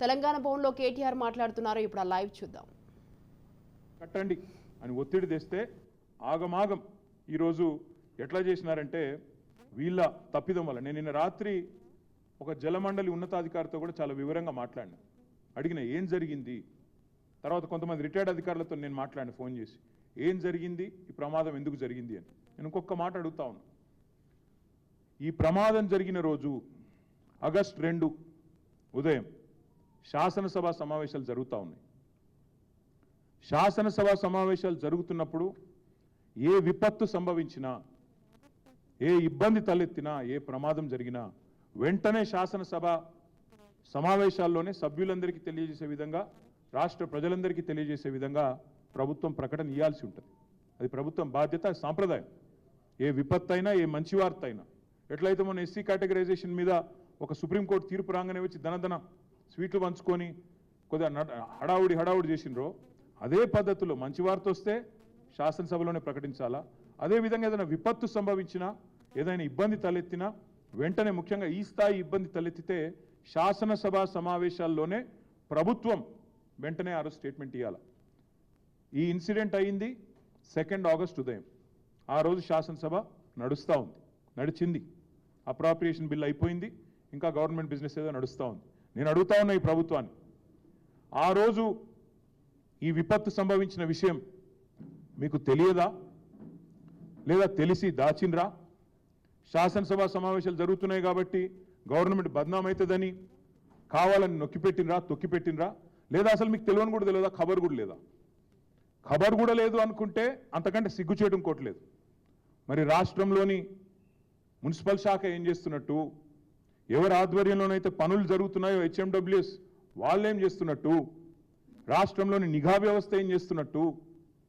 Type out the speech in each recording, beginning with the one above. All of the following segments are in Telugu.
తెలంగాణ భవన్లో కేటీఆర్ మాట్లాడుతున్నారు ఇప్పుడు ఆ లైవ్ చూద్దాం. కట్టండి అని ఒత్తిడి తెస్తే ఆగమాగం ఈరోజు ఎట్లా చేసినారంటే వీళ్ళ తప్పిదం వల్ల. నేను నిన్న రాత్రి ఒక జలమండలి ఉన్నతాధికారితో కూడా చాలా వివరంగా మాట్లాడినా. అడిగిన ఏం జరిగింది? తర్వాత కొంతమంది రిటైర్డ్ అధికారులతో నేను మాట్లాడిన ఫోన్ చేసి. ఏం జరిగింది? ఈ ప్రమాదం ఎందుకు జరిగింది అని. నేను ఇంకొక మాట అడుగుతా ఉన్నా. ఈ ప్రమాదం జరిగిన రోజు ఆగస్ట్ రెండు ఉదయం శాసనసభ సమావేశాలు జరుగుతూ ఉన్నాయి. శాసనసభ సమావేశాలు జరుగుతున్నప్పుడు ఏ విపత్తు సంభవించినా ఏ ఇబ్బంది తలెత్తినా ఏ ప్రమాదం జరిగినా వెంటనే శాసనసభ సమావేశాల్లోనే సభ్యులందరికీ తెలియజేసే విధంగా రాష్ట్ర ప్రజలందరికీ తెలియజేసే విధంగా ప్రభుత్వం ప్రకటన ఇవ్వాల్సి ఉంటుంది. అది ప్రభుత్వం బాధ్యత సాంప్రదాయం. ఏ విపత్తు అయినా ఏ మంచి వార్త అయినా ఎట్లయితే మన ఎస్సీ కేటగరైజేషన్ మీద ఒక సుప్రీంకోర్టు తీర్పు రాగానే వచ్చి ధనధన స్వీట్లు పంచుకొని కొద్దిగా నడ- హడావుడి హడావుడి చేసినరో అదే పద్ధతిలో మంచి వార్త వస్తే శాసనసభలోనే ప్రకటించాలా? అదేవిధంగా ఏదైనా విపత్తు సంభవించినా ఏదైనా ఇబ్బంది తలెత్తినా వెంటనే ముఖ్యంగా ఈ స్థాయి ఇబ్బంది తలెత్తితే శాసనసభ సమావేశాల్లోనే ప్రభుత్వం వెంటనే ఆరో స్టేట్మెంట్ ఇవ్వాలి ఈ ఇన్సిడెంట్ అయింది సెకండ్ ఆగస్ట్ ఉదయం. ఆ రోజు శాసనసభ నడుస్తూ ఉంది నడిచింది. అప్రాప్రియేషన్ బిల్ అయిపోయింది ఇంకా గవర్నమెంట్ బిజినెస్ ఏదో నడుస్తూ ఉంది. నేను అడుగుతా ఉన్నా ఈ ప్రభుత్వాన్ని. ఆ రోజు ఈ విపత్తు సంభవించిన విషయం మీకు తెలియదా? లేదా తెలిసి దాచిండ్రా? శాసనసభ సమావేశాలు జరుగుతున్నాయి కాబట్టి గవర్నమెంట్ బద్నామవుతుందని కావాలని నొక్కిపెట్టినరా తొక్కిపెట్టినరా లేదా అసలు మీకు తెలియని కూడా తెలియదా? ఖబర్ కూడా లేదా? ఖబర్ కూడా లేదు అనుకుంటే అంతకంటే సిగ్గు చేయడం కోట్లేదు మరి రాష్ట్రంలోని మున్సిపల్ శాఖ ఏం చేస్తున్నట్టు? ఎవరి ఆధ్వర్యంలోనైతే పనులు జరుగుతున్నాయో హెచ్ఎండబ్ల్యూఎస్ వాళ్ళేం చేస్తున్నట్టు? రాష్ట్రంలోని నిఘా వ్యవస్థ ఏం చేస్తున్నట్టు?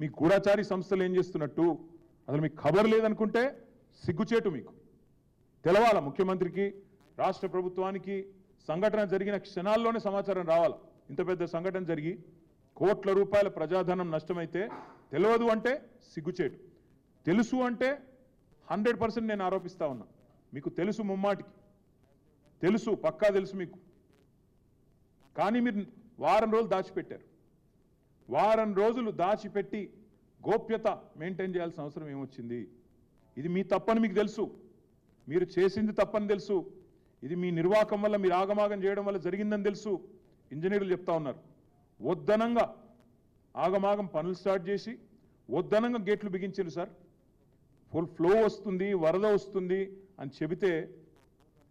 మీ గూఢచారి సంస్థలు ఏం చేస్తున్నట్టు? అసలు మీకు ఖబర్ లేదనుకుంటే సిగ్గుచేటు మీకు. తెలవాల ముఖ్యమంత్రికి రాష్ట్ర ప్రభుత్వానికి? సంఘటన జరిగిన క్షణాల్లోనే సమాచారం రావాలి? ఇంత పెద్ద సంఘటన జరిగి కోట్ల రూపాయల ప్రజాధనం నష్టమైతే తెలియదు అంటే సిగ్గుచేటు. తెలుసు అంటే హండ్రెడ్ పర్సెంట్ నేను ఆరోపిస్తా ఉన్నా. మీకు తెలుసు ముమ్మాటికి. తెలుసు పక్కా తెలుసు మీకు. కానీ మీరు వారం రోజులు దాచిపెట్టారు. వారం రోజులు దాచిపెట్టి గోప్యత మెయింటైన్ చేయాల్సిన అవసరం ఏమొచ్చింది? ఇది మీ తప్పని మీకు తెలుసు. మీరు చేసింది తప్పని తెలుసు. ఇది మీ నిర్వాహకం వల్ల మీరు ఆగమాగం చేయడం వల్ల జరిగిందని తెలుసు. ఇంజనీర్లు చెప్తా ఉన్నారు. వద్దనంగా ఆగమాగం పనులు స్టార్ట్ చేసి వద్దనంగా గేట్లు బిగించారు సార్. ఫుల్ ఫ్లో వస్తుంది వరద వస్తుంది అని చెబితే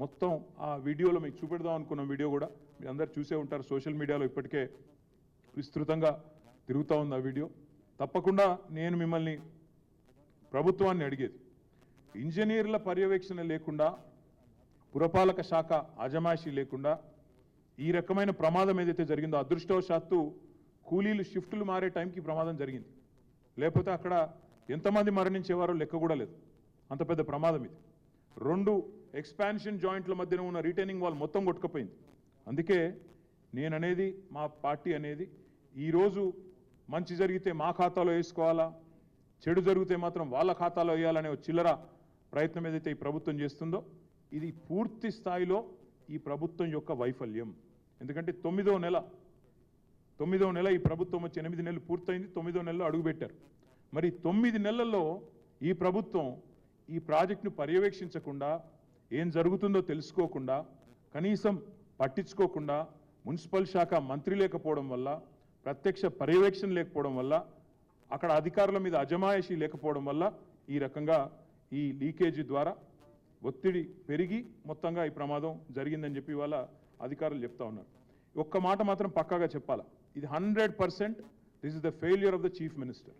మొత్తం ఆ వీడియోలో మీకు చూపెడదాం అనుకున్న వీడియో కూడా మీరు అందరు చూసే ఉంటారు. సోషల్ మీడియాలో ఇప్పటికే విస్తృతంగా తిరుగుతూ ఉంది ఆ వీడియో. తప్పకుండా నేను మిమ్మల్ని ప్రభుత్వాన్ని అడిగేది. ఇంజనీర్ల పర్యవేక్షణ లేకుండా పురపాలక శాఖ అజమాయిషీ లేకుండా ఈ రకమైన ప్రమాదం ఏదైతే జరిగిందో అదృష్టవశాత్తు కూలీలు షిఫ్టులు మారే టైంకి ప్రమాదం జరిగింది. లేకపోతే అక్కడ ఎంతమంది మరణించేవారో లెక్క కూడా లేదు. అంత పెద్ద ప్రమాదం ఇది. రెండు ఎక్స్పాన్షన్ జాయింట్ల మధ్యన ఉన్న రిటైనింగ్ వాల్ మొత్తం కొట్టుకుపోయింది. అందుకే నేను అనేది మా పార్టీ అనేది ఈరోజు మంచి జరిగితే మా ఖాతాలో వేసుకోవాలా చెడు జరిగితే మాత్రం వాళ్ళ ఖాతాలో వేయాలనే చిల్లర ప్రయత్నం ఏదైతే ఈ ప్రభుత్వం చేస్తుందో ఇది పూర్తి స్థాయిలో ఈ ప్రభుత్వం యొక్క వైఫల్యం. ఎందుకంటే తొమ్మిదో నెల తొమ్మిదో నెల ఈ ప్రభుత్వం వచ్చి ఎనిమిది నెలలు పూర్తయింది తొమ్మిదో నెలలో అడుగుపెట్టారు మరి తొమ్మిది నెలల్లో ఈ ప్రభుత్వం ఈ ప్రాజెక్టును పర్యవేక్షించకుండా ఏం జరుగుతుందో తెలుసుకోకుండా కనీసం పట్టించుకోకుండా మున్సిపల్ శాఖ మంత్రి లేకపోవడం వల్ల ప్రత్యక్ష పర్యవేక్షణ లేకపోవడం వల్ల అక్కడ అధికారుల మీద అజమాయిషీ లేకపోవడం వల్ల ఈ రకంగా ఈ లీకేజీ ద్వారా ఒత్తిడి పెరిగి మొత్తంగా ఈ ప్రమాదం జరిగిందని చెప్పి వాళ్ళ అధికారులు చెప్తా ఉన్నారు. ఒక్క మాట మాత్రం పక్కాగా చెప్పాలా? ఇది hundred percent this is the failure of the chief minister.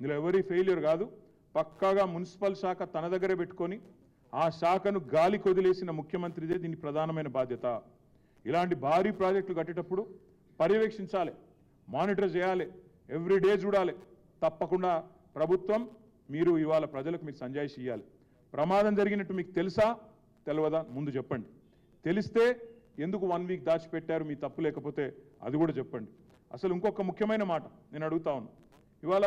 ఇందులో ఎవరి ఫెయిల్యూర్ కాదు పక్కాగా మున్సిపల్ శాఖ తన దగ్గరే పెట్టుకొని ఆ శాఖను గాలి కొదిలేసిన ముఖ్యమంత్రిదే దీని ప్రధానమైన బాధ్యత. ఇలాంటి భారీ ప్రాజెక్టులు కట్టేటప్పుడు పర్యవేక్షించాలి మానిటర్ చేయాలి ఎవ్రీ డే చూడాలి. తప్పకుండా ప్రభుత్వం మీరు ఇవాళ ప్రజలకు మీరు సంజాయిషి ఇవ్వాలి ప్రమాదం జరిగినట్టు మీకు తెలుసా? తెలియదా ముందు చెప్పండి. తెలిస్తే ఎందుకు వన్ వీక్ దాచిపెట్టారు? మీ తప్పు లేకపోతే అది కూడా చెప్పండి. అసలు ఇంకొక ముఖ్యమైన మాట నేను అడుగుతా ఉన్నాను ఇవాళ